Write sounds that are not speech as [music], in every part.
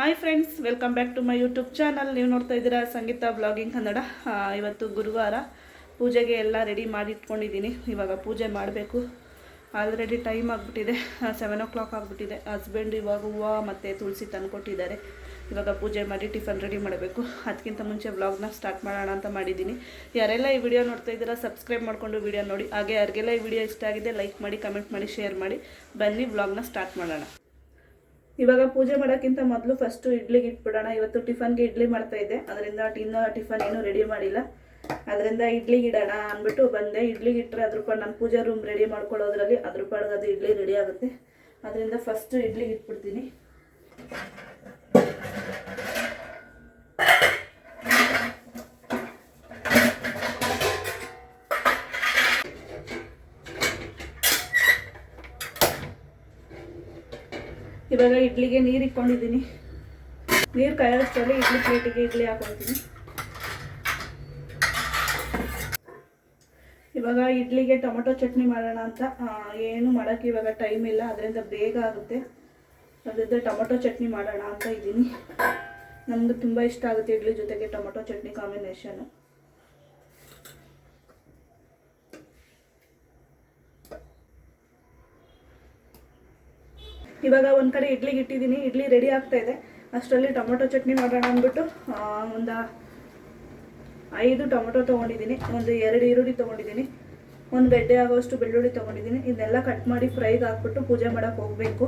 Hi friends welcome back to my YouTube channel ನೀವು ನೋಡ್ತಾ ಇದ್ದೀರಾ ಸಂಗೀತ ಬ್ಲಾಗಿಂಗ್ ಕನ್ನಡ. ಇವತ್ತು ಗುರುವಾರ ಪೂಜೆಗೆ ಎಲ್ಲ ರೆಡಿ ಮಾಡಿ ಇಟ್ಕೊಂಡಿದ್ದೀನಿ. ಇವಾಗ ಪೂಜೆ ಮಾಡಬೇಕು. ಆಲ್ರೆಡಿ ಟೈಮ್ ಆಗಿಬಿಟ್ಟಿದೆ. ಸೆವೆನ್ ಓ ಕ್ಲಾಕ್ ಆಗಿಬಿಟ್ಟಿದೆ. ಹಸ್ಬೆಂಡ್ ಇವಾಗ ಹೂವು ಮತ್ತು ತುಳಸಿ ತಂದುಕೊಟ್ಟಿದ್ದಾರೆ ಇವಾಗ ಪೂಜೆ ಮಾಡಿ ಟಿಫನ್ ರೆಡಿ ಮಾಡಬೇಕು. ಅದಕ್ಕಿಂತ ಮುಂಚೆ ವ್ಲಾಗ್ನ ಸ್ಟಾರ್ಟ್ ಮಾಡೋಣ ಅಂತ ಮಾಡಿದ್ದೀನಿ. ಯಾರೆಲ್ಲ ಈ ವಿಡಿಯೋ ನೋಡ್ತಾ ಇದ್ದೀರಾ ಸಬ್ಸ್ಕ್ರೈಬ್ ಮಾಡಿಕೊಂಡು ವಿಡಿಯೋ ನೋಡಿ. ಹಾಗೆ ಯಾರಿಗೆಲ್ಲ ಈ ವಿಡಿಯೋ ಇಷ್ಟ ಆಗಿದೆ ಲೈಕ್ ಮಾಡಿ ಕಮೆಂಟ್ ಮಾಡಿ ಶೇರ್ ಮಾಡಿ. ಬನ್ನಿ ವ್ಲಾಗ್ನ ಸ್ಟಾರ್ಟ್ ಮಾಡೋಣ. ಇವಾಗ ಪೂಜೆ ಮಾಡೋಕ್ಕಿಂತ ಮೊದಲು ಫಸ್ಟು ಇಡ್ಲಿಗೆ ಇಟ್ಬಿಡೋಣ. ಇವತ್ತು ಟಿಫನ್ಗೆ ಇಡ್ಲಿ ಮಾಡ್ತಾ ಇದ್ದೆ. ಅದರಿಂದ ಇನ್ನೂ ಟಿಫನ್ ಏನೂ ರೆಡಿ ಮಾಡಿಲ್ಲ. ಅದರಿಂದ ಇಡ್ಲಿಗೆ ಇಡೋಣ ಅಂದ್ಬಿಟ್ಟು ಬಂದೆ. ಇಡ್ಲಿಗೆ ಇಟ್ಟರೆ ಅದ್ರ ಪಾಡು ನಾನು ಪೂಜಾ ರೂಮ್ ರೆಡಿ ಮಾಡ್ಕೊಳ್ಳೋದ್ರಲ್ಲಿ ಅದ್ರ ಪಾಡಿಗೆ ಅದು ಇಡ್ಲಿ ರೆಡಿ ಆಗುತ್ತೆ. ಅದರಿಂದ ಫಸ್ಟು ಇಡ್ಲಿಗೆ ಇಟ್ಬಿಡ್ತೀನಿ. ಇವಾಗ ಇಡ್ಲಿಗೆ ನೀರು ಇಟ್ಕೊಂಡಿದ್ದೀನಿ. ನೀರು ಕಾಯೋಷ್ಟರಲ್ಲಿ ಇಡ್ಲಿ ಪ್ಲೇಟಿಗೆ ಇಡ್ಲಿ ಹಾಕೊಳ್ತೀನಿ ಇವಾಗ ಇಡ್ಲಿಗೆ ಟೊಮೊಟೊ ಚಟ್ನಿ ಮಾಡೋಣ ಅಂತ ಏನು ಮಾಡೋಕ್ಕೆ ಇವಾಗ ಟೈಮ್ ಇಲ್ಲ, ಅದರಿಂದ ಬೇಗ ಆಗುತ್ತೆ. ಅದರಿಂದ ಟೊಮೊಟೊ ಚಟ್ನಿ ಮಾಡೋಣ ಅಂತ ಇದ್ದೀನಿ. ನಮ್ಗೆ ತುಂಬ ಇಷ್ಟ ಆಗುತ್ತೆ ಇಡ್ಲಿ ಜೊತೆಗೆ ಟೊಮೊಟೊ ಚಟ್ನಿ ಕಾಂಬಿನೇಷನು. ಇವಾಗ ಒಂದು ಕಡೆ ಇಡ್ಲಿಗೆ ಇಟ್ಟಿದ್ದೀನಿ. ಇಡ್ಲಿ ರೆಡಿ ಆಗ್ತಾ ಇದೆ. ಅಷ್ಟರಲ್ಲಿ ಟೊಮೊಟೊ ಚಟ್ನಿ ಮಾಡೋಣ ಅಂದ್ಬಿಟ್ಟು ಒಂದು ಐದು ಟೊಮೊಟೊ ತೊಗೊಂಡಿದ್ದೀನಿ. ಒಂದು ಎರಡು ಈರುಳ್ಳಿ ತೊಗೊಂಡಿದ್ದೀನಿ. ಒಂದು ಗಡ್ಡೆ ಆಗೋಷ್ಟು ಬೆಳ್ಳುಳ್ಳಿ ತೊಗೊಂಡಿದ್ದೀನಿ. ಇದನ್ನೆಲ್ಲ ಕಟ್ ಮಾಡಿ ಫ್ರೈಗೆ ಹಾಕ್ಬಿಟ್ಟು ಪೂಜೆ ಮಾಡೋಕೆ ಹೋಗಬೇಕು.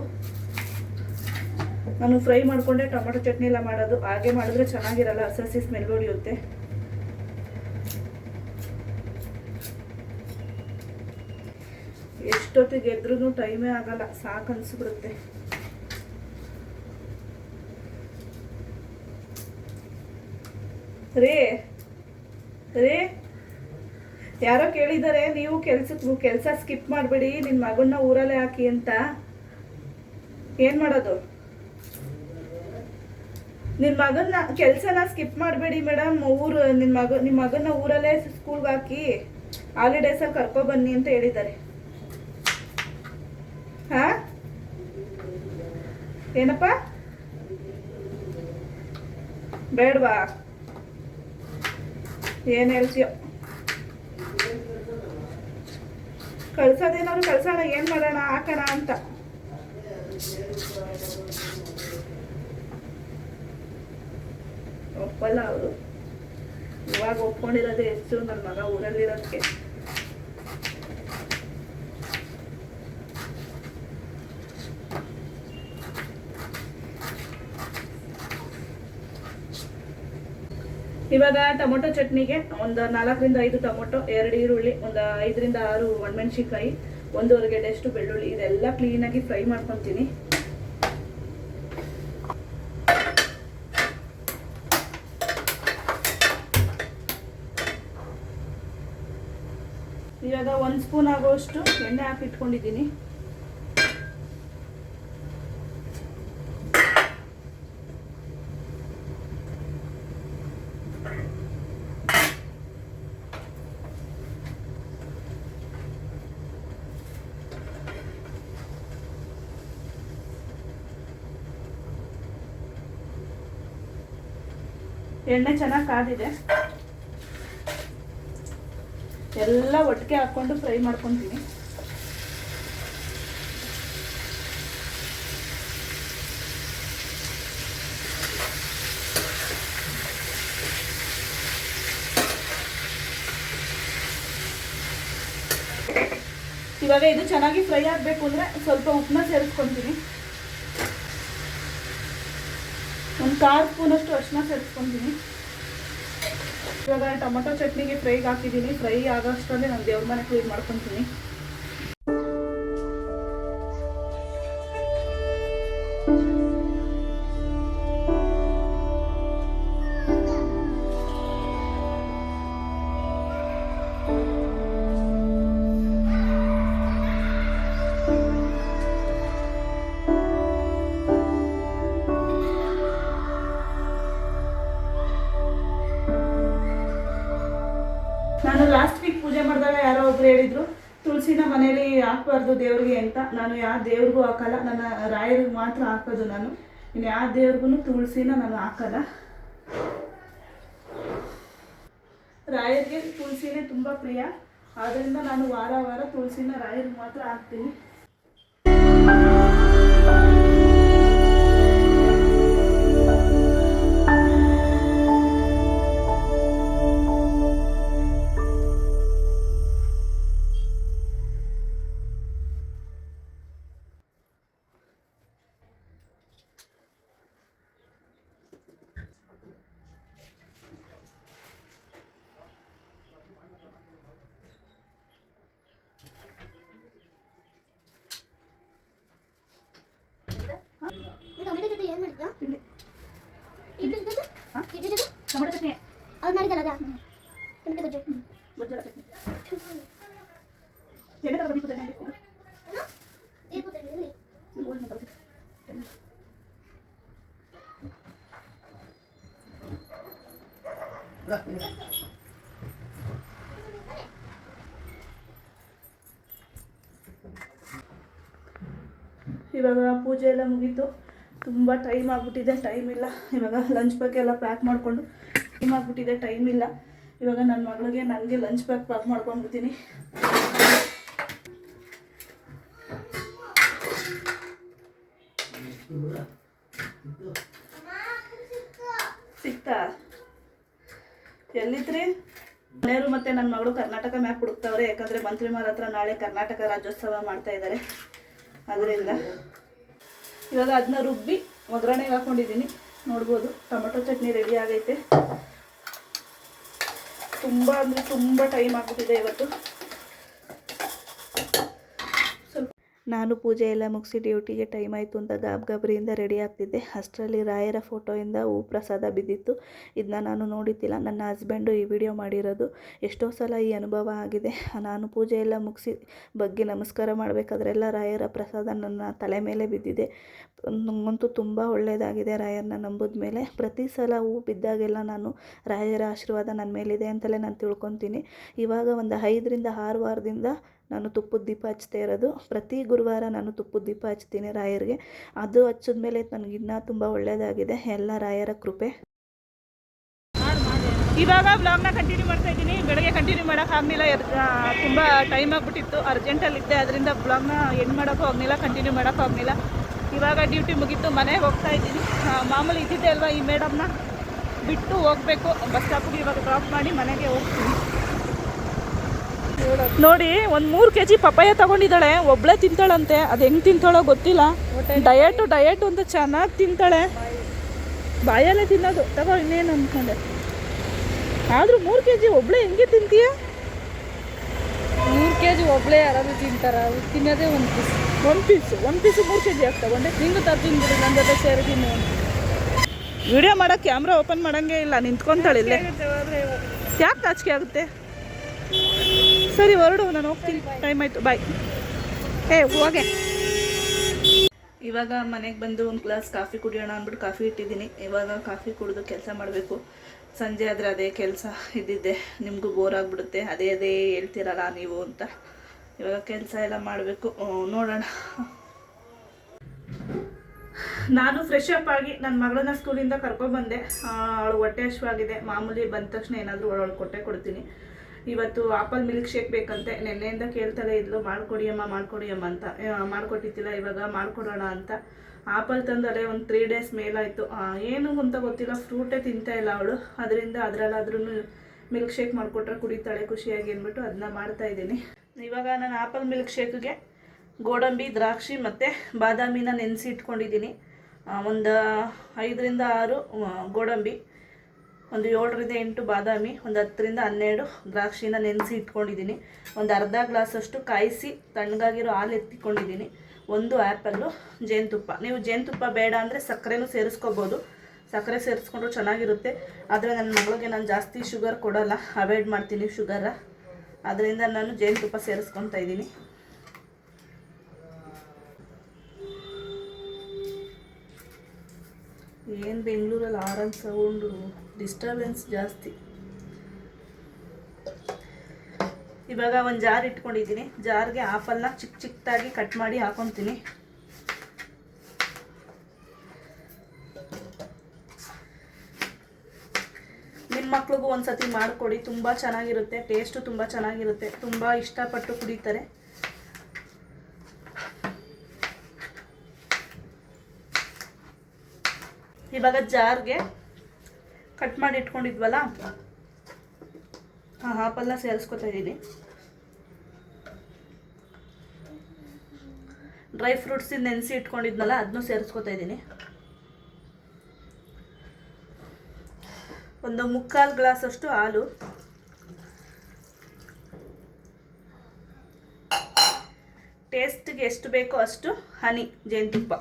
ನಾನು ಫ್ರೈ ಮಾಡಿಕೊಂಡೆ, ಟೊಮೊಟೊ ಚಟ್ನಿ ಎಲ್ಲ ಮಾಡೋದು. ಹಾಗೆ ಮಾಡಿದ್ರೆ ಚೆನ್ನಾಗಿರಲ್ಲ, ಹಸಿ ಹಸಿ ಸ್ಮೆಲ್ ಹೊಡಿಯುತ್ತೆ ಎಷ್ಟೊತ್ತಿಗೆ ಎದ್ರೂ ಟೈಮೇ ಆಗಲ್ಲ, ಸಾಕು ಅನ್ಸ್ಬಿಡುತ್ತೆ. ರೇ ರೇ, ಯಾರೋ ಕೇಳಿದ್ದಾರೆ, ನೀವು ಕೆಲ್ಸಕ್ಕೆ ಕೆಲಸ ಸ್ಕಿಪ್ ಮಾಡಬೇಡಿ ನಿನ್ನ ಮಗನ್ನ ಊರಲ್ಲೇ ಹಾಕಿ ಅಂತ. ಏನು ಮಾಡೋದು? ನಿನ್ನ ಮಗನ್ನ, ಕೆಲಸನ ಸ್ಕಿಪ್ ಮಾಡಬೇಡಿ ಮೇಡಮ್, ಊರು ನಿನ್ನ ಮಗ ನಿಮ್ಮ ಮಗನ್ನ ಊರಲ್ಲೇ ಸ್ಕೂಲ್ಗೆ ಹಾಕಿ, ಹಾಲಿಡೇಸಲ್ಲಿ ಕರ್ಕೊಬನ್ನಿ ಅಂತ ಹೇಳಿದ್ದಾರೆ. ಹಾ? ಏನಪ್ಪ? ಬೇಡವಾ? ಏನು ಹೇಳ್ತೀಯೋ? ಕಳ್ಸೋದೇನಾದ್ರು ಕಳ್ಸೋಣ, ಏನ್ ಮಾಡೋಣ, ಹಾಕೋಣ ಅಂತ. ಒಪ್ಪಲ್ಲ ಅವರು. ಇವಾಗ ಒಪ್ಕೊಂಡಿರೋದೇ ಹೆಚ್ಚು ನನ್ನ ಮಗ ಊರಲ್ಲಿರೋದಕ್ಕೆ ಇವಾಗ ಟೊಮೊಟೊ ಚಟ್ನಿಗೆ ಒಂದು ನಾಲ್ಕರಿಂದ ಐದು ಟೊಮೊಟೊ, ಎರಡು ಈರುಳ್ಳಿ, ಒಂದು ಐದರಿಂದ ಆರು ಒಣಮೆಣ್ಸಿನ್ಕಾಯಿ ಒಂದೂವರೆ ಗೆಡ್ಡೆಷ್ಟು ಬೆಳ್ಳುಳ್ಳಿ, ಇದೆಲ್ಲ ಕ್ಲೀನಾಗಿ ಫ್ರೈ ಮಾಡ್ಕೊತೀನಿ. ಇವಾಗ ಒಂದು ಸ್ಪೂನ್ ಆಗೋಷ್ಟು ಎಣ್ಣೆ ಹಾಕಿ ಇಟ್ಕೊಂಡಿದ್ದೀನಿ ಎಣ್ಣೆ ಚೆನ್ನಾಗಿ ಕಾದಿದೆ. ಎಲ್ಲ ಒಟ್ಟಿಗೆ ಹಾಕ್ಕೊಂಡು ಫ್ರೈ ಮಾಡ್ಕೊತೀನಿ. ಇವಾಗ ಇದು ಚೆನ್ನಾಗಿ ಫ್ರೈ ಆಗಬೇಕು ಅಂದರೆ ಸ್ವಲ್ಪ ಉಪ್ಪನ್ನ ಸೇರಿಸ್ಕೊತೀನಿ. ಕಾಲು ಸ್ಪೂನಷ್ಟು ಅರಿಶಿನ ಸೇರಿಸ್ಕೊಂತೀನಿ. ಇವಾಗ ಟೊಮೊಟೊ ಚಟ್ನಿಗೆ ಫ್ರೈಗೆ ಹಾಕಿದ್ದೀನಿ. ಫ್ರೈ ಆಗೋಷ್ಟರಲ್ಲಿ ನಾನು ದೇವ್ರ ಮನೆ ಕ್ಲೀನ್ ಮಾಡ್ಕೊತೀನಿ. ನಾನು ಯಾವ ದೇವ್ರಿಗೂ ಹಾಕಲ್ಲ, ನನ್ನ ರಾಯರಿಗೆ ಮಾತ್ರ ಹಾಕೋದು ನಾನು. ಇನ್ನು ಯಾವ ದೇವ್ರಿಗೂ ತುಳಸಿನ ನಾನು ಹಾಕಲ್ಲ. ರಾಯರಿಗೆ ತುಳಸಿನೇ ತುಂಬ ಪ್ರಿಯ. ಆದ್ದರಿಂದ ನಾನು ವಾರ ವಾರ ತುಳಸಿನ ರಾಯರಿಗೆ ಮಾತ್ರ ಹಾಕ್ತೀನಿ. ಪೂಜೆ ಎಲ್ಲ ಮುಗೀತು. ತುಂಬ ಟೈಮ್ ಆಗಿಬಿಟ್ಟಿದೆ ಟೈಮ್ ಇಲ್ಲ. ಇವಾಗ ಲಂಚ್ ಬ್ಯಾಗ್ ಎಲ್ಲ ಪ್ಯಾಕ್ ಮಾಡಿಕೊಂಡು ಟೈಮ್ ಆಗಿಬಿಟ್ಟಿದೆ ಟೈಮ್ ಇಲ್ಲ. ಇವಾಗ ನನ್ನ ಮಗಳಿಗೆ ನನಗೆ ಲಂಚ್ ಪ್ಯಾಕ್ ಪ್ಯಾಕ್ ಮಾಡ್ಕೊಂಡ್ಬಿಡ್ತೀನಿ. ಸಿಕ್ತಾ? ಎಲ್ಲಿದ್ರಿ? ಮನೆಯವರು ಮತ್ತೆ ನನ್ನ ಮಗಳು ಕರ್ನಾಟಕ ಮ್ಯಾಪ್ ಹುಡುಕ್ತಾವ್ರೆ. ಯಾಕಂದ್ರೆ ಮಂತ್ರಿಮಾರ ಹತ್ರ ನಾಳೆ ಕರ್ನಾಟಕ ರಾಜ್ಯೋತ್ಸವ ಮಾಡ್ತಾ ಇದ್ದಾರೆ ಅದರಿಂದ ಇವಾಗ ಅದನ್ನ ರುಬ್ಬಿ ಒಗ್ಗರಣೆಗೆ ಹಾಕೊಂಡಿದ್ದೀನಿ. ನೋಡ್ಬೋದು ಟೊಮೆಟೊ ಚಟ್ನಿ ರೆಡಿ ಆಗೈತೆ. ತುಂಬ ಅಂದರೆ ತುಂಬ ಟೈಮ್ ಆಗ್ಬಿಟ್ಟಿದೆ ಇವತ್ತು ಸ್ವಲ್ಪ ನಾನು ಪೂಜೆ ಎಲ್ಲ ಮುಗಿಸಿ ಡ್ಯೂಟಿಗೆ ಟೈಮ್ ಆಯಿತು ಅಂತ ಗಾಬ್ ಗಾಬರಿಯಿಂದ ರೆಡಿ ಆಗ್ತಿದ್ದೆ. ಅಷ್ಟರಲ್ಲಿ ರಾಯರ ಫೋಟೋಯಿಂದ ಹೂ ಪ್ರಸಾದ ಬಿದ್ದಿತ್ತು. ಇದನ್ನ ನಾನು ನೋಡಿದ್ದಿಲ್ಲ. ನನ್ನ ಹಸ್ಬೆಂಡು ಈ ವಿಡಿಯೋ ಮಾಡಿರೋದು ಎಷ್ಟೋ ಸಲ ಈ ಅನುಭವ ಆಗಿದೆ. ನಾನು ಪೂಜೆ ಎಲ್ಲ ಮುಗಿಸಿ ಬಗ್ಗೆ ನಮಸ್ಕಾರ ಮಾಡಬೇಕಾದ್ರೆಲ್ಲ ರಾಯರ ಪ್ರಸಾದ ನನ್ನ ತಲೆ ಮೇಲೆ ಬಿದ್ದಿದೆ. ನನಗಂತೂ ತುಂಬ ಒಳ್ಳೆಯದಾಗಿದೆ ರಾಯರನ್ನ ನಂಬಿದ ಮೇಲೆ. ಪ್ರತಿ ಸಲ ಹೂ ಬಿದ್ದಾಗೆಲ್ಲ ನಾನು ರಾಯರ ಆಶೀರ್ವಾದ ನನ್ನ ಮೇಲಿದೆ ಅಂತಲೇ ನಾನು ತಿಳ್ಕೊತೀನಿ. ಇವಾಗ ಒಂದು ಐದರಿಂದ ಆರು ವಾರದಿಂದ ನಾನು ತುಪ್ಪದ ದೀಪ ಹಚ್ತಾ ಇರೋದು. ಪ್ರತಿ ಗುರುವಾರ ನಾನು ತುಪ್ಪದ ದೀಪ ಹಚ್ತೀನಿ ರಾಯರಿಗೆ. ಅದು ಹಚ್ಚಿದ ಮೇಲೆ ನನಗೆ ಇನ್ನೂ ತುಂಬ ಒಳ್ಳೆಯದಾಗಿದೆ ಎಲ್ಲ ರಾಯರ ಕೃಪೆ. ಇವಾಗ ಬ್ಲಾಗ್ನ ಕಂಟಿನ್ಯೂ ಮಾಡ್ತಾ ಇದ್ದೀನಿ. ಬೆಳಗ್ಗೆ ಕಂಟಿನ್ಯೂ ಮಾಡೋಕ್ಕಾಗಲಿಲ್ಲ ತುಂಬ ಟೈಮ್ ಆಗಿಬಿಟ್ಟಿತ್ತು. ಅರ್ಜೆಂಟಲ್ಲಿದ್ದೆ ಅದರಿಂದ ಬ್ಲಾಗ್ನ ಎಂಡ್ ಮಾಡೋಕ್ಕೂ ಆಗಲಿಲ್ಲ. ಕಂಟಿನ್ಯೂ ಮಾಡೋಕ್ಕೂ ಆಗಲಿಲ್ಲ. ಇವಾಗ ಡ್ಯೂಟಿ ಮುಗೀತು. ಮನೆಗೆ ಹೋಗ್ತಾ ಇದ್ದೀನಿ. ಮಾಮೂಲಿ ಇದ್ದಿದ್ದೆ ಅಲ್ವಾ ಈ ಮೇಡಮ್ನ ಬಿಟ್ಟು ಹೋಗಬೇಕು. ಬಸ್ ಸ್ಟಾಪಿಗೆ ಇವಾಗ ಡ್ರಾಪ್ ಮಾಡಿ ಮನೆಗೆ ಹೋಗ್ತೀನಿ. ನೋಡಿ ಒಂದು ಮೂರು ಕೆ ಜಿ ಪಪಾಯ ತಗೊಂಡಿದ್ದಾಳೆ. ಒಬ್ಳೆ ತಿಂತಾಳಂತೆ. ಅದು ಹೆಂಗೆ ತಿಂತಾಳೋ ಗೊತ್ತಿಲ್ಲ. ಡಯಟು ಡಯಟು ಅಂತ ಚೆನ್ನಾಗಿ ತಿಂತಾಳೆ. ಬಾಯಲ್ಲೇ ತಿನ್ನೋದು. ತಗೋ ಇನ್ನೇನು ಅಂದ್ಕೊಂಡೆ ಆದರೂ ಮೂರು ಕೆ ಜಿ ಒಬ್ಳೆ ಹೆಂಗೆ ತಿಂತೀಯ? ಮೂರು ಕೆ ಜಿ ಒಬ್ಳೆ ಯಾರಾದ್ರೂ ತಿಂತಾರ. ತಿನ್ನೋದೇ ಒಂದು ಪೀಸ್ ಒಂದು ಪೀಸ್ ಒಂದು ಪೀಸು ಮೂರು ಕೆ ಜಿ ಯಾಕೆ ತಗೊಂಡೆ ತಿಂದು ತರ್ತೀನಿ ಬಿಡಿ ನನ್ನ ಜೊತೆ ಸೇರಿ ತಿನ್ನು ವಿಡಿಯೋ ಮಾಡೋಕೆ ಕ್ಯಾಮ್ರಾ ಓಪನ್ ಮಾಡಂಗೆ ಇಲ್ಲ. ನಿಂತ್ಕೊಂತಾಳೆ ಇಲ್ಲೇ. ಯಾಕೆ ನಾಚಿಕೆ ಆಗುತ್ತೆ? ಸರಿ, ಹೊರಡು, ನಾನು ಹೋಗ್ತೀನಿ. ಟೈಮ್ ಆಯಿತು. ಬಾಯ್ ಏ, ಹೋಗೆ. ಇವಾಗ ಮನೆಗೆ ಬಂದು ಒಂದು ಗ್ಲಾಸ್ ಕಾಫಿ ಕುಡಿಯೋಣ ಅಂದ್ಬಿಟ್ಟು ಕಾಫಿ ಇಟ್ಟಿದ್ದೀನಿ. ಇವಾಗ ಕಾಫಿ ಕುಡಿದು ಕೆಲಸ ಮಾಡಬೇಕು. ಸಂಜೆ ಆದರೆ ಅದೇ ಕೆಲಸ ಇದ್ದಿದ್ದೆ. ನಿಮಗೂ ಬೋರ್ ಆಗಿಬಿಡುತ್ತೆ. ಅದೇ ಅದೇ ಹೇಳ್ತೀರಲ್ಲ ನೀವು ಅಂತ. ಇವಾಗ ಕೆಲಸ ಎಲ್ಲ ಮಾಡಬೇಕು. ನೋಡೋಣ. ನಾನು ಫ್ರೆಶ್ ಅಪ್ ಆಗಿ ನನ್ನ ಮಗಳನ್ನ ಸ್ಕೂಲಿಂದ ಕರ್ಕೊಬಂದೆ ಅವಳು ಹೊಟ್ಟೆ ಹಶ್ವಾಗಿದೆ ಮಾಮೂಲಿ ಬಂದ ತಕ್ಷಣ ಏನಾದರೂ ಅವಳು ಕೊಟ್ಟೆ ಕೊಡ್ತೀನಿ. ಇವತ್ತು ಆಪಲ್ ಮಿಲ್ಕ್ ಶೇಕ್ ಬೇಕಂತೆ, ನಿನ್ನೆಯಿಂದ ಕೇಳ್ತಾಳೆ ಇದ್ಲು, ಮಾಡ್ಕೊಡಿ ಅಮ್ಮ ಮಾಡ್ಕೊಡಿ ಅಮ್ಮ ಅಂತ. ಮಾಡ್ಕೊಟ್ಟಿತ್ತಿಲ್ಲ ಇವಾಗ ಮಾಡ್ಕೊಡೋಣ ಅಂತ. ಆಪಲ್ ತಂದರೆ ಒಂದು ತ್ರೀ ಡೇಸ್ ಮೇಲಾಯಿತು. ಏನು ಅಂತ ಗೊತ್ತಿಲ್ಲ ಫ್ರೂಟೇ ತಿಂತಾ ಇಲ್ಲ ಅವಳು. ಅದರಿಂದ ಅದರಲ್ಲಾದ್ರೂ ಮಿಲ್ಕ್ ಶೇಕ್ ಮಾಡಿಕೊಟ್ರೆ ಕುಡಿತಾಳೆ ಖುಷಿಯಾಗಿ ಅಂದ್ಬಿಟ್ಟು ಅದನ್ನ ಮಾಡ್ತಾ ಇದ್ದೀನಿ. ಇವಾಗ ನಾನು ಆಪಲ್ ಮಿಲ್ಕ್ ಶೇಕ್ಗೆ ಗೋಡಂಬಿ, ದ್ರಾಕ್ಷಿ ಮತ್ತು ಬಾದಾಮಿನ ನೆನೆಸಿ ಇಟ್ಕೊಂಡಿದ್ದೀನಿ. ಒಂದು ಐದರಿಂದ ಆರು ಗೋಡಂಬಿ. ಒಂದು ಏಳರಿಂದ ಎಂಟು ಬಾದಾಮಿ, ಒಂದು ಹತ್ತರಿಂದ ಹನ್ನೆರಡು ದ್ರಾಕ್ಷಿನ ನೆನೆಸಿ ಇಟ್ಕೊಂಡಿದ್ದೀನಿ. ಒಂದು ಅರ್ಧ ಗ್ಲಾಸಷ್ಟು ಕಾಯಿಸಿ ತಣ್ಣಗಾಗಿರೋ ಹಾಲು ಎತ್ತಿಕೊಂಡಿದ್ದೀನಿ. ಒಂದು ಆ್ಯಪಲ್ಲು ಜೇನುತುಪ್ಪ. ನೀವು ಜೇನುತುಪ್ಪ ಬೇಡ ಅಂದರೆ ಸಕ್ಕರೆನೂ ಸೇರಿಸ್ಕೋಬೋದು. ಸಕ್ಕರೆ ಸೇರಿಸ್ಕೊಂಡ್ರು ಚೆನ್ನಾಗಿರುತ್ತೆ. ಆದರೆ ನನ್ನ ಮಗಳಿಗೆ ನಾನು ಜಾಸ್ತಿ ಶುಗರ್ ಕೊಡೋಲ್ಲ. ಅವಾಯ್ಡ್ ಮಾಡ್ತೀನಿ ಶುಗರ. ಅದರಿಂದ ನಾನು ಜೇನುತುಪ್ಪ ಸೇರಿಸ್ಕೊತಾ ಇದ್ದೀನಿ. ಏನು ಬೆಂಗಳೂರಲ್ಲಿ ಆರಾಮ್ ಸೌಂಡು ಡಿಸ್ಟರ್ಬೆನ್ಸ್ ಜಾಸ್ತಿ. ಇವಾಗ ಒಂದು ಜಾರ್ ಇಟ್ಕೊಂಡಿದ್ದೀನಿ. ಜಾರ್ಗೆ ಆಫಲ್ನ ಚಿಕ್ಕ ಚಿಕ್ಕದಾಗಿ ಕಟ್ ಮಾಡಿ ಹಾಕೊತೀನಿ. ನಿಮ್ಮ ಮಕ್ಳಿಗೂ ಒಂದು ಸತಿ ಮಾಡಿಕೊಡಿ. ತುಂಬ ಚೆನ್ನಾಗಿರುತ್ತೆ. ಟೇಸ್ಟು ತುಂಬ ಚೆನ್ನಾಗಿರುತ್ತೆ. ತುಂಬ ಇಷ್ಟಪಟ್ಟು ಕುಡಿತಾರೆ. ಇವಾಗ ಜಾರ್ಗೆ ಕಟ್ ಮಾಡಿ ಇಟ್ಕೊಂಡಿದ್ವಲ್ಲ? ಹಾಂ ಹಾಪಲ್ಲ ಸೇರಿಸ್ಕೊತಾ ಇದ್ದೀನಿ ಡ್ರೈ ಫ್ರೂಟ್ಸ್ ನೆನೆಸಿ ಇಟ್ಕೊಂಡಿದ್ನಲ್ಲ ಅದನ್ನೂ ಸೇರಿಸ್ಕೊತಾ ಇದ್ದೀನಿ ಒಂದು ಮುಕ್ಕಾಲು ಗ್ಲಾಸ್ ಅಷ್ಟು ಹಾಲು. ಟೇಸ್ಟ್ಗೆ ಎಷ್ಟು ಬೇಕೋ ಅಷ್ಟು ಹನಿ, ಜೇನುತುಪ್ಪ.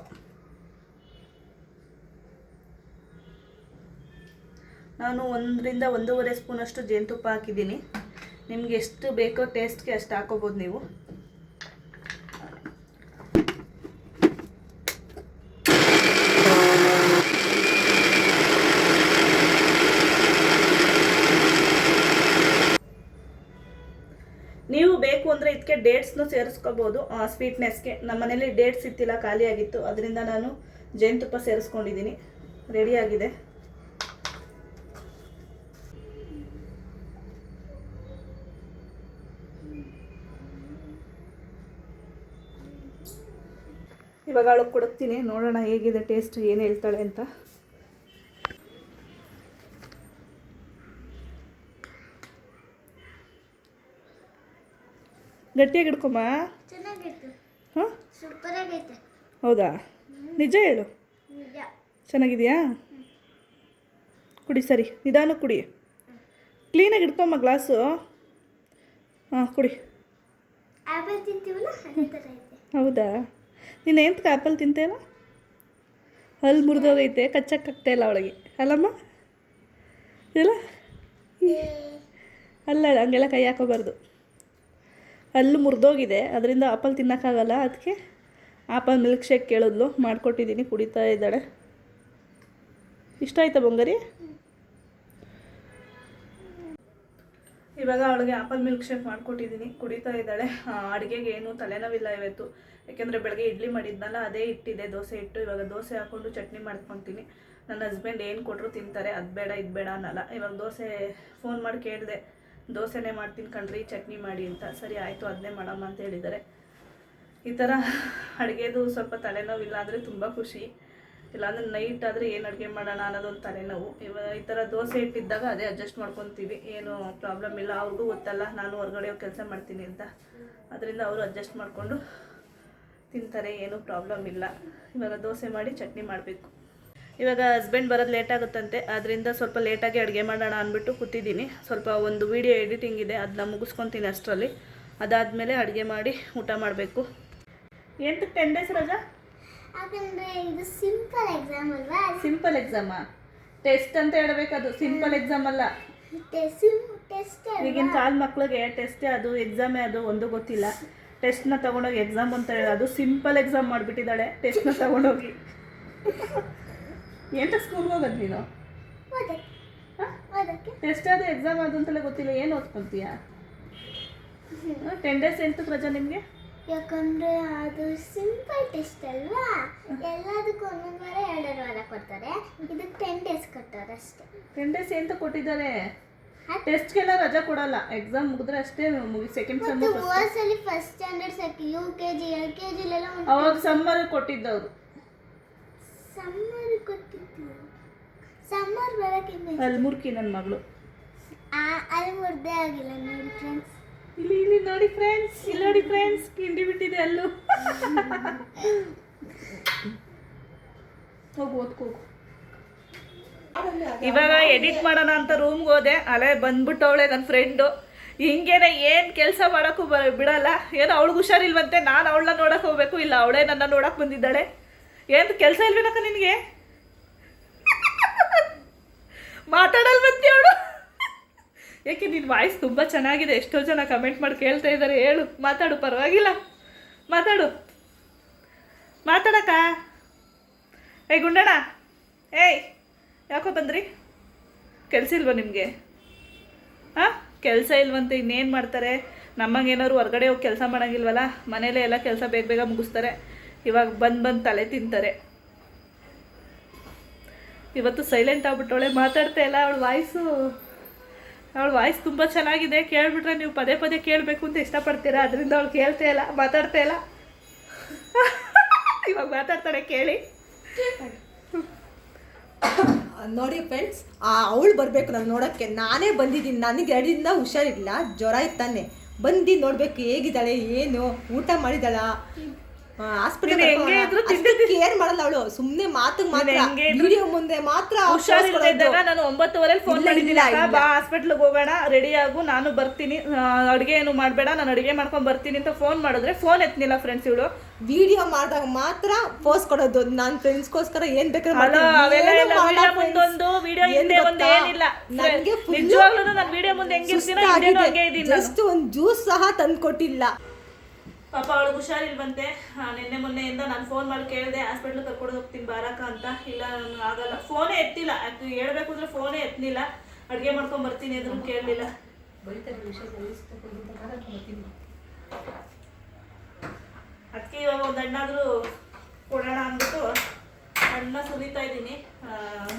ನಾನು ಒಂದರಿಂದ ಒಂದೂವರೆ ಸ್ಪೂನಷ್ಟು ಜೇನುತುಪ್ಪ ಹಾಕಿದ್ದೀನಿ. ನಿಮ್ಗೆ ಎಷ್ಟು ಬೇಕೋ ಟೇಸ್ಟ್ಗೆ ಅಷ್ಟು ಹಾಕೋಬೋದು ನೀವು. ನೀವು ಬೇಕು ಅಂದರೆ ಇದಕ್ಕೆ ಡೇಟ್ಸ್ನು ಸೇರಿಸ್ಕೋಬೋದು ಸ್ವೀಟ್ನೆಸ್ಗೆ. ನಮ್ಮ ಮನೇಲಿ ಡೇಟ್ಸ್ ಇತ್ತಿಲ್ಲ ಖಾಲಿಯಾಗಿತ್ತು ಅದರಿಂದ ನಾನು ಜೇನುತುಪ್ಪ ಸೇರಿಸ್ಕೊಂಡಿದ್ದೀನಿ. ರೆಡಿಯಾಗಿದೆ ಇವಾಗ ಅಳು ಕೊಡುತ್ತೀನಿ. ನೋಡೋಣ ಹೇಗಿದೆ ಟೇಸ್ಟ್ ಏನು ಹೇಳ್ತಾಳೆ ಅಂತ. ಗಟ್ಟಿಯಾಗಿ ಹಿಡ್ಕೊಮ್ಮ ಹಾಂ? ಹೌದಾ? ನಿಜ ಹೇಳು. ಚೆನ್ನಾಗಿದೆಯಾ? ಕುಡಿ ಸರಿ. ನಿಧಾನ ಕುಡಿ. ಕ್ಲೀನಾಗಿ ಇಡ್ಕೊಮ್ಮ ಗ್ಲಾಸು ಹಾಂ ಕುಡಿ. ಹೌದಾ? ನೀನು ಎಂತ ಆ್ಯಪಲ್ ತಿಂತೇಲ್ಲ ಹಲ್ಲು ಮುರಿದೋಗೈತೆ ಇಲ್ಲ ಅವಳಿಗೆ. ಅಲ್ಲಮ್ಮ? ಇಲ್ಲ? ಅಲ್ಲ ಹಂಗೆಲ್ಲ ಕೈ ಹಾಕೋಬಾರ್ದು. ಹಲ್ಲು ಮುರಿದೋಗಿದೆ ಅದರಿಂದ ಆಪಲ್ ತಿನ್ನೋಕ್ಕಾಗಲ್ಲ ಅದಕ್ಕೆ ಆಪಲ್ ಮಿಲ್ಕ್ ಶೇಕ್ ಕೇಳಿದ್ಲು ಮಾಡಿಕೊಟ್ಟಿದ್ದೀನಿ ಕುಡಿತಾ ಇದ್ದಾಳೆ. ಇಷ್ಟ ಆಯ್ತಾ ಬಂಗಾರಿ? ಇವಾಗ ಅವಳಿಗೆ ಆಪಲ್ ಮಿಲ್ಕ್ ಶೇಕ್ ಮಾಡಿಕೊಟ್ಟಿದ್ದೀನಿ ಕುಡಿತಾ ಇದ್ದಾಳೆ. ಅಡುಗೆಗೆ ಏನು ತಲೆನೋವಿಲ್ಲ ಇವತ್ತು. ಯಾಕೆಂದರೆ ಬೆಳಗ್ಗೆ ಇಡ್ಲಿ ಮಾಡಿದ್ನಲ್ಲ, ಅದೇ ಇಟ್ಟಿದೆ ದೋಸೆ ಇಟ್ಟು ಇವಾಗ ದೋಸೆ ಹಾಕ್ಕೊಂಡು ಚಟ್ನಿ ಮಾಡ್ಕೊತೀನಿ. ನನ್ನ ಹಸ್ಬೆಂಡ್ ಏನು ಕೊಟ್ಟರು ತಿಂತಾರೆ, ಅದು ಬೇಡ, ಇದು ಬೇಡ ಅನ್ನಲ್ಲ. ಇವಾಗ ದೋಸೆ ಫೋನ್ ಮಾಡಿ ಕೇಳಿದೆ, ದೋಸೆನೇ ಮಾಡ್ತೀನಿ ಕಣ್ರಿ, ಚಟ್ನಿ ಮಾಡಿ ಅಂತ. ಸರಿ, ಆಯಿತು ಅದನ್ನೇ ಮಾಡಮ್ಮ ಅಂತ ಹೇಳಿದ್ದಾರೆ. ಈ ಥರ ಅಡುಗೆದು ಸ್ವಲ್ಪ ತಲೆನೋವಿಲ್ಲ ಅಂದರೆ ತುಂಬ ಖುಷಿ. ಇಲ್ಲಾಂದ್ರೆ ನೈಟ್ ಆದರೆ ಏನು ಅಡುಗೆ ಮಾಡೋಣ ಅನ್ನೋದೊಂದು ತಲೆನೋವು. ಇವಾಗ ಈ ಥರ ದೋಸೆ ಇಟ್ಟಿದ್ದಾಗ ಅದೇ ಅಡ್ಜಸ್ಟ್ ಮಾಡ್ಕೊತೀವಿ. ಏನು ಪ್ರಾಬ್ಲಮ್ ಇಲ್ಲ. ಅವ್ರಿಗೂ ಗೊತ್ತಲ್ಲ. ನಾನು ಹೊರಗಡೆ ಕೆಲಸ ಮಾಡ್ತೀನಿ ಅಂತ. ಅದರಿಂದ ಅವರು ಅಡ್ಜಸ್ಟ್ ಮಾಡಿಕೊಂಡು ತಿಂತಾರೆ. ಏನೂ ಪ್ರಾಬ್ಲಮ್ ಇಲ್ಲ. ಇವಾಗ ದೋಸೆ ಮಾಡಿ ಚಟ್ನಿ ಮಾಡಬೇಕು. ಇವಾಗ ಹಸ್ಬೆಂಡ್ ಬರೋದು ಲೇಟ್ ಆಗುತ್ತಂತೆ. ಅದರಿಂದ ಸ್ವಲ್ಪ ಲೇಟಾಗಿ ಅಡುಗೆ ಮಾಡೋಣ ಅಂದ್ಬಿಟ್ಟು ಕೂತಿದ್ದೀನಿ. ಸ್ವಲ್ಪ ಒಂದು ವಿಡಿಯೋ ಎಡಿಟಿಂಗ್ ಇದೆ. ಅದನ್ನ ಮುಗಿಸ್ಕೊತೀನಿ ಅಷ್ಟರಲ್ಲಿ. ಅದಾದಮೇಲೆ ಅಡುಗೆ ಮಾಡಿ ಊಟ ಮಾಡಬೇಕು. ಎಂತಕ್ಕೆ ಟೆನ್ ಡೇಸ್ ರಜಾ? ಯಾಕಂದ್ರೆ ಇದು ಸಿಂಪಲ್ ಎಕ್ಸಾಮ್ ಅಲ್ವಾ? ಸಿಂಪಲ್ ಎಕ್ಸಾಮಾ ಟೆಸ್ಟ್ ಅಂತ ಹೇಳಬೇಕದು ಸಿಂಪಲ್ ಎಕ್ಸಾಮ್ ಅಲ್ಲ. ಟೆಸ್ಟ್ ಈಗಿನ ಕಾಲ ಮಕ್ಳಿಗೆ ಟೆಸ್ಟೇ ಅದು ಎಕ್ಸಾಮೇ ಅದು ಒಂದು ಗೊತ್ತಿಲ್ಲ. ಟೆಸ್ಟ್ನ ತಗೊಂಡೋಗಿ ಎಕ್ಸಾಮ್ ಅಂತ ಹೇಳೋದು ಅದು ಸಿಂಪಲ್ ಎಕ್ಸಾಮ್ ಮಾಡಿಬಿಟ್ಟಿದ್ದಾಳೆ. ಟೆಸ್ಟ್ನ ತಗೊಂಡೋಗಿ. [laughs] ಎಂತ ಸ್ಕೂಲ್ಗೆ ಹೋಗೋದು ನೀನು? ಟೆಸ್ಟ್ ಅದು ಎಕ್ಸಾಮ್ ಅದು ಅಂತಲೇ ಗೊತ್ತಿಲ್ಲ. ಏನು ಓದ್ಕೊಂತೀಯ? ಟೆನ್ ಡೇಸ್ ಎಂತಕ್ಕೆ ರಜಾ ನಿಮಗೆ? ಯಾಕಂದ್ರೆ ಅದು ಸಿಂಪಲ್ ಟೆಸ್ಟ್ ಅಲ್ವಾ? ಎಲ್ಲದಕ್ಕೂ ಒಂದೊಂದು ವಾರ ಎರಡೆರಡು ವಾರ ಕೊಡ್ತಾರೆ. ಇದಕ್ಕೆ ಟೆನ್ ಡೇಸ್ ಕೊಡ್ತಾರೆ ಅಷ್ಟೇ. ಟೆನ್ ಡೇಸ್ ಎಂತ ಕೊಟ್ಟಿದ್ದಾರೆ? ಟೆಸ್ಟ್ಗೆಲ್ಲ ರಜಾ ಕೊಡಲ್ಲ. ಎಕ್ಸಾಮ್ ಮುಗಿದ್ರೆ ಅಷ್ಟೇ ಸೆಕೆಂಡ್ ಸೆಮ್ ಮತ್ತು first standard second U K G L K ಜಿಲೆಲ್ಲ ಅವಾಗ ಸಮ್ಮರ್ ಕೊಟ್ಟಿದ್ದವರು. ಸಮ್ಮರ್ ಕೊಟ್ಟಿದ್ದು. ಸಮ್ಮರ್ ಬರಕ್ಕೆ ಅಲ್ಲಿ ಮುರ್ಕಿ ನನ್ನ ಮಗಳು. ಆ- ಅಲ್ಲಿ ಮುರ್ದೇ ಆಗಿಲ್ಲ ನೋಡಿ ಫ್ರೆಂಡ್ಸ್ ನೋಡಿ ಫ್ರೆಂಡ್ಸ್ ಇಲ್ಲಿ ನೋಡಿ ಫ್ರೆಂಡ್ಸ್ ಕಿಂಡಿ ಬಿಟ್ಟಿದೆ ಅಲ್ಲೂ. ಹೋಗು, ಓದ್ಕೋ ಇವಾಗ ಎಡಿಟ್ ಮಾಡೋಣ ಅಂತ ರೂಮ್ಗೆ ಹೋದೆ. ಅಲೆ ಬಂದ್ಬಿಟ್ಟವಳೆ ನನ್ನ ಫ್ರೆಂಡು ಹಿಂಗೇನೆ ಏನು ಕೆಲಸ ಮಾಡೋಕ್ಕೂ ಬ ಬಿಡಲ್ಲ. ಏನೋ ಅವಳಿಗೆ ಹುಷಾರಿಲ್ವಂತೆ, ನಾನು ಅವಳನ್ನ ನೋಡಕ್ಕೆ ಹೋಗ್ಬೇಕು. ಇಲ್ಲ, ಅವಳೇ ನನ್ನ ನೋಡಕ್ಕೆ ಬಂದಿದ್ದಾಳೆ. ಏನು ಕೆಲಸ ಇಲ್ವೇನಕ್ಕ ನಿನಗೆ? ಮಾತಾಡಲ್ವಂತೆ ಅವಳು? ಯಾಕೆ ನಿನ್ನ ವಾಯ್ಸ್ ತುಂಬ ಚೆನ್ನಾಗಿದೆ? ಎಷ್ಟೋ ಜನ ಕಮೆಂಟ್ ಮಾಡಿ ಕೇಳ್ತಾ ಇದ್ದಾರೆ ಹೇಳು. ಮಾತಾಡು, ಪರವಾಗಿಲ್ಲ. ಮಾತಾಡು. ಮಾತಾಡಕ್ಕ. ಏಯ್, ಗುಂಡಣ್ಣ. ಏಯ್, ಯಾಕೋ ಬಂದ್ರಿ? ಕೆಲಸ ಇಲ್ವಾ ನಿಮಗೆ? ಹಾಂ? ಕೆಲಸ ಇಲ್ವಂತೆ, ಇನ್ನೇನು ಮಾಡ್ತಾರೆ? ನಮ್ಮಂಗೇನಾದ್ರು ಹೊರ್ಗಡೆ ಹೋಗಿ ಕೆಲಸ ಮಾಡೋಂಗಿಲ್ವಲ್ಲ? ಮನೇಲೇ ಎಲ್ಲ ಕೆಲಸ ಬೇಗ ಬೇಗ ಮುಗಿಸ್ತಾರೆ. ಇವಾಗ ಬಂದು ಬಂದು ತಲೆ ತಿಂತಾರೆ. ಇವತ್ತು ಸೈಲೆಂಟ್ ಆಗ್ಬಿಟ್ಟವಳೆ. ಮಾತಾಡ್ತಾ ಇಲ್ಲ ಅವಳು ವಾಯ್ಸು ಅವಳ ವಾಯ್ಸ್ ತುಂಬ ಚೆನ್ನಾಗಿದೆ. ಕೇಳಿಬಿಟ್ರೆ ನೀವು ಪದೇ ಪದೇ ಕೇಳಬೇಕು ಅಂತ ಇಷ್ಟಪಡ್ತೀರಾ? ಅದರಿಂದ ಅವಳು ಕೇಳ್ತಾ ಇಲ್ಲ, ಮಾತಾಡ್ತಾ ಇಲ್ಲ. [laughs] ಇವಾಗ ಮಾತಾಡ್ತಾಳೆ, ಕೇಳಿ. ನೋಡಿ ಫ್ರೆಂಡ್ಸ್ ಅವಳು ಬರಬೇಕು ನಾನು ನೋಡೋಕ್ಕೆ. ನಾನೇ ಬಂದಿದ್ದೀನಿ. ನನಗೆ ಎರಡರಿಂದ ಹುಷಾರಿಲ್ಲ. ಜ್ವರ ಇತ್ತಾನೆ. ಬಂದು ನೋಡಬೇಕು ಹೇಗಿದ್ದಾಳೆ, ಏನು, ಊಟ ಮಾಡಿದಾಳ ನೀನು ಹೆಂಗೆ ಇದ್ರೂ ಕೇರ್ ಮಾಡಲ್ಲ ಅವಳು. ಸುಮ್ಮನೆ ಮಾತು ಮಾತ್ರ. ವಿಡಿಯೋ ಮುಂದೆ ಮಾತ್ರ ಹುಷಾರಿಲ್ಲದೆ ಇದ್ದಾಗ ನಾನು ಒಂಬತ್ತುವರೆಲಿ ಫೋನ್ ಇಲ್ಲ, ಬಾ ಹಾಸ್ಪಿಟ್ಲಿಗೆ ಹೋಗೋಣ ರೆಡಿ ಆಗು. ನಾನು ಬರ್ತೀನಿ. ಅಡುಗೆ ಏನು ಮಾಡಬೇಡ ನಾನು ಅಡುಗೆ ಮಾಡ್ಕೊಂಡು ಬರ್ತೀನಿ ಅಂತ ಫೋನ್ ಮಾಡಿದ್ರೆ ಫೋನ್ ಎತ್ತಿಲ್ಲ ಫ್ರೆಂಡ್ಸ್ ಇವಳು. ವಿಡಿಯೋ ಮಾಡಿದಾಗ ಮಾತ್ರ ಪೋಸ್ಟ್ ಕೊಡೋದು. ನಾನು ಫ್ರೆಂಡ್ಸ್ಗೋಸ್ಕರ ಏನ್ ಬೇಕಾದ್ರೆ. ಮುಂದೊಂದು ವಿಡಿಯೋ ಹಿಂದೆ ಒಂದು ಏನಿಲ್ಲ. ನನ್ಗೆ ನಿಜವಾಗ್ಲೂ ನಾನು ವಿಡಿಯೋ ಮುಂದೆ ಹೆಂಗಿರ್ತೀನೋ ವಿಡಿಯೋ ಹಂಗೆ ಇದ್ದೀನಿ ನಾನು. ಜಸ್ಟ್ ಒಂದು ಜ್ಯೂಸ್ ಸಹ ತಂದು ಕೊಟ್ಟಿಲ್ಲ ಪಾಪ ಅವಳಿಗೆ ಹುಷಾರಿಲ್ವಂತೆ. ನಿನ್ನೆ ಮೊನ್ನೆಯಿಂದ ನಾನು ಫೋನ್ ಮಾಡಿ ಕೇಳಿದೆ ಹಾಸ್ಪಿಟ್ಲ್ ಕರ್ಕೊಂಡು ಹೋಗ್ತೀನಿ ಬಾರಕ ಅಂತ. ಇಲ್ಲ ನಾನು ಆಗಲ್ಲ. ಫೋನೇ ಎತ್ತಿಲ್ಲ. ಹೇಳ್ಬೇಕು ಅಂದ್ರೆ ಫೋನೇ ಎತ್ತಲಿಲ್ಲ ಅಡುಗೆ ಮಾಡ್ಕೊಂಡ್ ಬರ್ತೀನಿ ಅಂದ್ರೂ ಕೇಳಲಿಲ್ಲ. ಅದಕ್ಕೆ ಇವಾಗ ಒಂದು ಹಣ್ಣಾದರೂ ಕೊಡೋಣ ಅಂದ್ಬಿಟ್ಟು ಹಣ್ಣ ಸುರಿತಾ ಇದ್ದೀನಿ.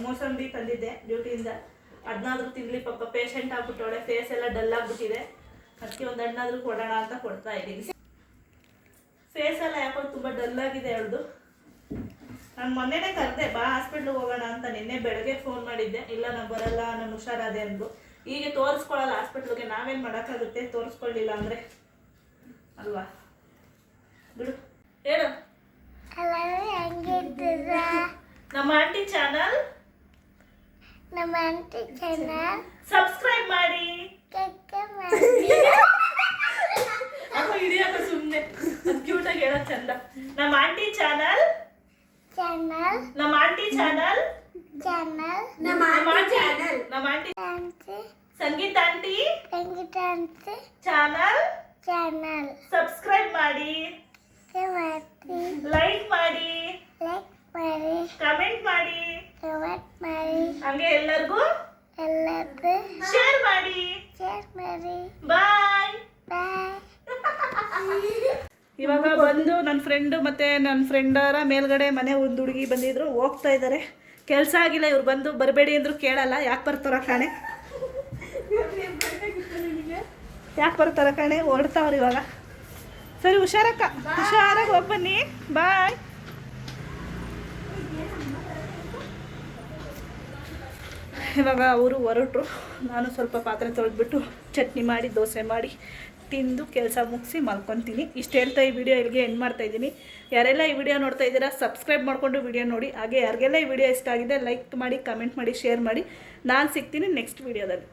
ಮೋಸಂಬಿ ತಂದಿದ್ದೆ ಡ್ಯೂಟಿಯಿಂದ ಅದನ್ನಾದ್ರೂ ತಿನ್ಲಿ ಪಾಪ ಪೇಷಂಟ್ ಆಗ್ಬಿಟ್ಟವಳೆ. ಫೇಸ್ ಎಲ್ಲ ಡಲ್ ಆಗ್ಬಿಟ್ಟಿದೆ. ಅದಕ್ಕೆ ಒಂದು ಹಣ್ಣಾದ್ರೂ ಕೊಡೋಣ ಅಂತ ಕೊಡ್ತಾ ಇದ್ದೀನಿ. ಫೇಸ್ ಎಲ್ಲ ಯಾಕೋ ತುಂಬ ಡಲ್ ಆಗಿದೆ ಅವಳದು ನಾನು ಮೊನ್ನೆನೇ ಕರೆದೆ ಬಾ ಹಾಸ್ಪಿಟ್ಲಿಗೆ ಹೋಗೋಣ ಅಂತ ನಿನ್ನೆ ಬೆಳಗ್ಗೆ ಫೋನ್ ಮಾಡಿದ್ದೆ. ಇಲ್ಲ ನಾನು ಬರಲ್ಲ ನಾನು ಹುಷಾರಾದೆ ಅಂದ್ರು ಈಗ ತೋರಿಸ್ಕೊಳ್ಳಲ್ಲ ಹಾಸ್ಪಿಟ್ಲಿಗೆ ನಾವೇನು ಮಾಡೋಕ್ಕಾಗುತ್ತೆ? ತೋರಿಸ್ಕೊಳ್ಳಿಲ್ಲ ಅಂದರೆ. ಅಲ್ವಾ? ಬಿಡು. ಹೇಳು. ನಮ್ಮ ಆಂಟಿ ಚಾನಲ್ ನಮ್ಮ ಆಂಟಿ ಚಾನಲ್ ಸಬ್ಸ್ಕ್ರೈಬ್ ಮಾಡಿ. ಮಾಡಿ. ಅಮ್ಮ ಹಿಡಿಯಪ್ಪ ಕ್ಯೂಟ್ ಆಗಿ ಹೇಳೋ ಚಂದ. ನಮ್ಮ ಆಂಟಿ ಚಾನಲ್? ಚಾನಲ್. ನಮ್ಮ ಆಂಟಿ ಚಾನಲ್? ಚಾನಲ್. ನಮ್ಮ ಆಂಟಿ ನಮ್ಮ aunty aunty Sangeetha aunty Sangeetha aunty? Channel? Channel. Subscribe ಮಾಡಿ. ಮಾಡಿ ಲೈಕ್ ಮಾಡಿ. ಲೈಕ್ ಮಾಡಿ. ಕಮೆಂಟ್ ಮಾಡಿ. ಕಮೆಂಟ್ ಮಾಡಿ. ಹಂಗೆ ಎಲ್ಲರಿಗೂ ಎಲ್ಲರಿಗೂ ಶೇರ್ ಮಾಡಿ. ಶೇರ್ ಮಾಡಿ. ಬಾಯ್ ಬಾಯ್ ಇವಾಗ ಬಂದು ನನ್ನ ಫ್ರೆಂಡು ಮತ್ತು ನನ್ನ ಫ್ರೆಂಡರ ಮೇಲ್ಗಡೆ ಮನೆ ಒಂದು ಹುಡುಗಿ ಬಂದಿದ್ರು, ಹೋಗ್ತಾ ಇದ್ದಾರೆ ಕೆಲಸ ಆಗಿಲ್ಲ, ಇವ್ರು ಬಂದು ಬರಬೇಡಿ ಅಂದ್ರು ಕೇಳಲ್ಲ, ಯಾಕೆ ಬರ್ತಾರ ಕಾಣೆ. ಯಾಕೆ ಬರ್ತಾರ ಕಾಣೆ ಹೊಡ್ತಾವ್ರು ಇವಾಗ. ಸರಿ, ಹುಷಾರಕ್ಕ, ಹುಷಾರಾಗಿ ಹೋಗಿ ಬನ್ನಿ. ಬಾಯ್. ಇವಾಗ ಅವರು ಹೊರಟರು. ನಾನು ಸ್ವಲ್ಪ ಪಾತ್ರೆ ತೊಳೆದ್ಬಿಟ್ಟು ಚಟ್ನಿ ಮಾಡಿ, ದೋಸೆ ಮಾಡಿ ತಿಂದು ಕೆಲಸ ಮುಗಿಸಿ ಮಲ್ಕೊತೀನಿ. ಇಷ್ಟು ಹೇಳ್ತಾ ಈ ವಿಡಿಯೋ ಇಲ್ಲಿಗೆ ಎಂಡ್ ಮಾಡ್ತಾ ಇದ್ದೀನಿ. ಯಾರೆಲ್ಲ ಈ ವಿಡಿಯೋ ನೋಡ್ತಾ ಇದ್ದೀರಾ ಸಬ್ಸ್ಕ್ರೈಬ್ ಮಾಡಿಕೊಂಡು ವಿಡಿಯೋ ನೋಡಿ. ಹಾಗೆ ಯಾರಿಗೆಲ್ಲ ಈ ವಿಡಿಯೋ ಇಷ್ಟ ಆಗಿದೆ ಲೈಕ್ ಮಾಡಿ ಕಮೆಂಟ್ ಮಾಡಿ ಶೇರ್ ಮಾಡಿ. ನಾನು ಸಿಗ್ತೀನಿ ನೆಕ್ಸ್ಟ್ ವಿಡಿಯೋದಲ್ಲಿ